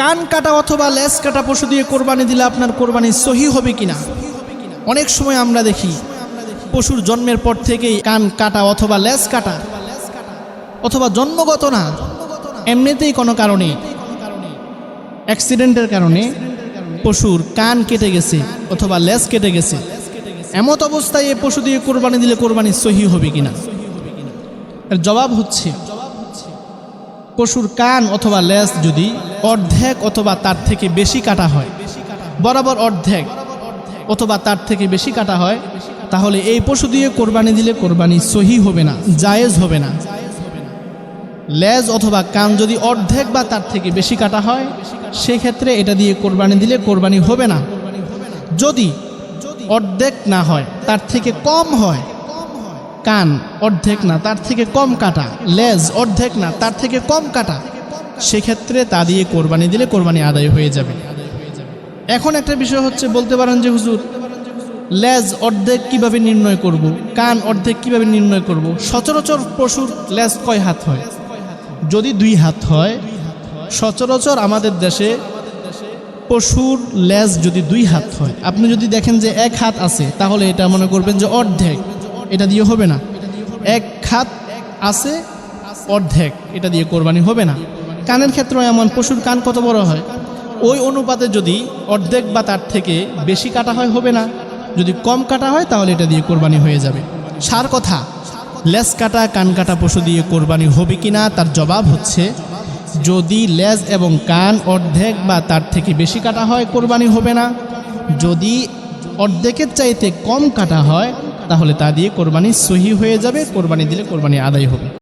কান কাটা অথবা লেস কাটা পশু দিয়ে কোরবানি দিলে আপনার কোরবানি সহি হবে কিনা? অনেক সময় আমরা দেখি পশুর জন্মের পর থেকেই কান কাটা অথবা লেস কাটা অথবা জন্মগত না, এমনিতেই কোনো কারণে অ্যাক্সিডেন্টের কারণে পশুর কান কেটে গেছে অথবা লেস কেটে গেছে। এমত অবস্থায় এই পশু দিয়ে কোরবানি দিলে কোরবানি সহি হবে কিনা? এর জবাব হচ্ছে, পশুর কান অথবা লেজ যদি অর্ধেক অথবা তার থেকে বেশি কাটা হয়। বরাবর অর্ধেক অথবা তার থেকে বেশি কাটা হয়, তাহলে এই পশু দিয়ে কোরবানি দিলে কোরবানি সহি হবে না, জায়েজ হবে না। লেজ অথবা কান যদি অর্ধেক বা তার থেকে বেশি কাটা হয়, সেক্ষেত্রে এটা দিয়ে কোরবানি দিলে কোরবানি হবে না। যদি অর্ধেক না হয়, তার থেকে কম হয়, কান অর্ধেক না, তার থেকে কম কাটা, লেজ অর্ধেক না, তার থেকে কম কাটা। সেক্ষেত্রে তা দিয়ে কোরবানি দিলে কোরবানি আদায় হয়ে যাবে। এখন একটা বিষয় হচ্ছে, বলতে পারেন যে হুজুর, লেজ অর্ধেক কীভাবে নির্ণয় করব? কান অর্ধেক কীভাবে নির্ণয় করব? সচরাচর পশুর লেজ কয় হাত হয়? যদি দুই হাত হয়, সচরাচর আমাদের দেশে পশুর লেজ যদি দুই হাত হয়, আপনি যদি দেখেন যে এক হাত আছে, তাহলে এটা মনে করবেন যে অর্ধেক, এটা দিয়ে হবে না। এক হাত আছে, অর্ধেক, এটা দিয়ে কোরবানি হবে না। কানের ক্ষেত্রে এমন, পশুর কান কত বড় হয়? ওই অনুপাতে যদি অর্ধেক বা তার থেকে বেশি কাটা হয়, হবে না। যদি কম কাটা হয়, তাহলে এটা দিয়ে কোরবানি হয়ে যাবে। সার কথা লেজ কাটা, কান কাটা পশু দিয়ে কোরবানি হবে কি না, তার জবাব হচ্ছে, যদি লেজ এবং কান অর্ধেক বা তার থেকে বেশি কাটা হয়, কোরবানি হবে না। যদি অর্ধেকের চাইতে কম কাটা হয়, তাহলে তা দিয়ে কোরবানি সহি হয়ে যাবে, কোরবানি দিলে কোরবানি আদায় হবে।